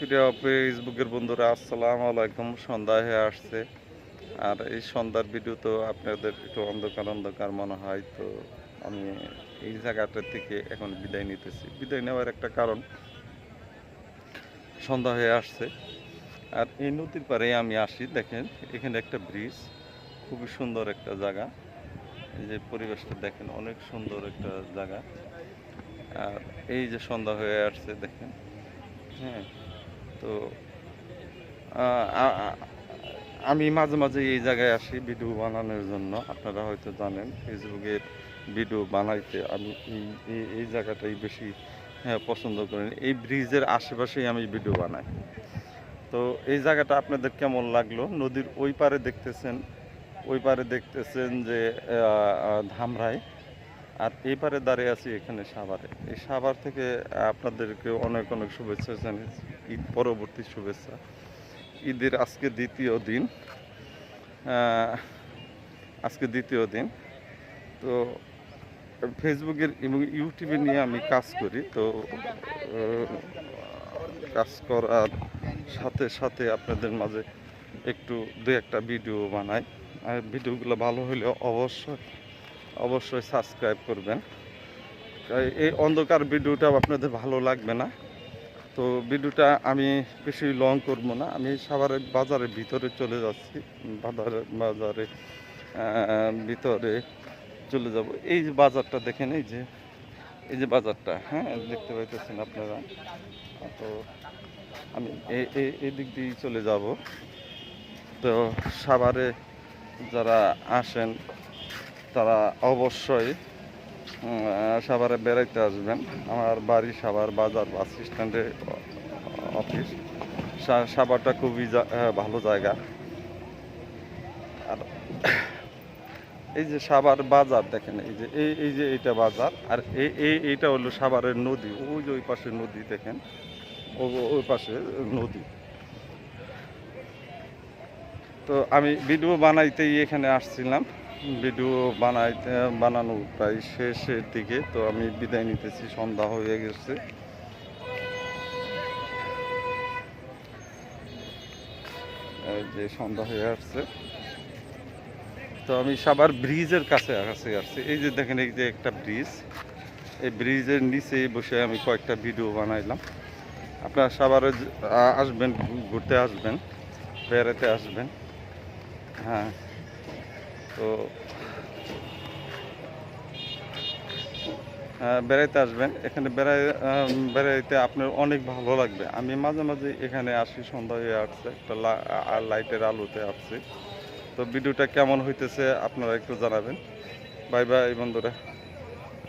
প্রিয় ফেসবুকের বন্ধুরা, আসসালামু আলাইকুম। সন্ধ্যা হয়ে আসছে। আর এই সন্ধ্যার ভিডিও তো আপনাদের একটু অন্ধকার অন্ধকার মনে হয়, তো আমি এই জায়গাটার থেকে এখন বিদায় নিতেছি। বিদায় নেওয়ার একটা কারণ সন্ধ্যা হয়ে আসছে। আর এই নদীর পাড়ে আমি আসি, দেখেন, এখানে একটা ব্রিজ খুবই সুন্দর একটা জায়গা। এই যে পরিবেশটা দেখেন, অনেক সুন্দর একটা জায়গা। আর এই যে সন্ধ্যা হয়ে আসছে, দেখেন হ্যাঁ তো আমি মাঝে মাঝে এই জায়গায় আসি ভিডিও বানানোর জন্য আপনারা হয়তো জানেন ফেসবুকের ভিডিও বানাইতে আমি এই এই- জায়গাটাই বেশি হ্যাঁ, পছন্দ করি। এই ব্রিজের আশেপাশেই আমি ভিডিও বানাই। তো এই জায়গাটা আপনাদের কেমন লাগল? নদীর ওই পারে দেখতেছেন ওই পারে দেখতেছেন যে ধামরাই। আর এই পারে দাঁড়িয়ে আছি এখানে সাভারে। এই সাভার থেকে আপনাদেরকে অনেক অনেক শুভেচ্ছা জানাই ঈদ পরবর্তী শুভেচ্ছা। ঈদের আজকে দ্বিতীয় দিন। আজকে দ্বিতীয় দিন। তো ফেসবুকের এবং ইউটিউবে নিয়ে আমি কাজ করি। তো কাজ করার সাথে সাথে আপনাদের মাঝে একটু দু একটা ভিডিও বানাই। আর ভিডিওগুলো ভালো হলে অবশ্যই অবশ্যই সাবস্ক্রাইব করবেন। এই- অন্ধকার ভিডিওটা আপনাদের ভালো লাগবে না। তো ভিডিওটা আমি বেশি লং করব না। আমি সাভারের বাজারের ভিতরে চলে যাচ্ছি। বাজারে বাজারে ভিতরে চলে যাব। এই যে বাজারটা দেখেন, এই যে এই যে বাজারটা হ্যাঁ দেখতে পাইতেছেন আপনারা। তো আমি এই দিক দিয়েই চলে যাব। তো সাভারে যারা আসেন তারা অবশ্যই সাভারে বেড়াইতে আসবেন। আমার বাড়ি সাভার বাজার বাস স্ট্যান্ডে, অফিস। সাভারটা খুবই ভালো জায়গা। আর এই যে সাভার বাজার দেখেন, এই যে, এই এই যে এইটা বাজার, আর এই এই এইটা হলো সাভারের নদী। ওই যে ওই পাশে নদী দেখেন ওই পাশে নদী। তো আমি ভিডিও বানাইতেই এখানে আসছিলাম। ভিডিও বানাইতে, বানানো প্রায় শেষের দিকে, তো আমি বিদায় নিতেছি, সন্ধ্যা হয়ে গেছে। যে সন্ধ্যা হয়ে আসছে। তো আমি সাবার ব্রিজের কাছে কাছে আসছি এই যে দেখেন, এই যে একটা ব্রিজ। এই ব্রিজের নিচে বসে আমি কয়েকটা ভিডিও বানাইলাম। আপনারা আ- আসবেন, ঘুরতে আসবেন, বেড়াতে আসবেন। হ্যাঁ। তো বেড়াইতে আসবেন। এখানে বেড়াই বেড়াইতে আপনার অনেক ভালো লাগবে। আমি মাঝে মাঝে এখানে আসি সন্ধ্যা হয়ে আসছে, একটা লাইটের আলোতে আসছি। তো ভিডিওটা কেমন হইতেছে আপনারা একটু জানাবেন। বাই বাই বন্ধুরা।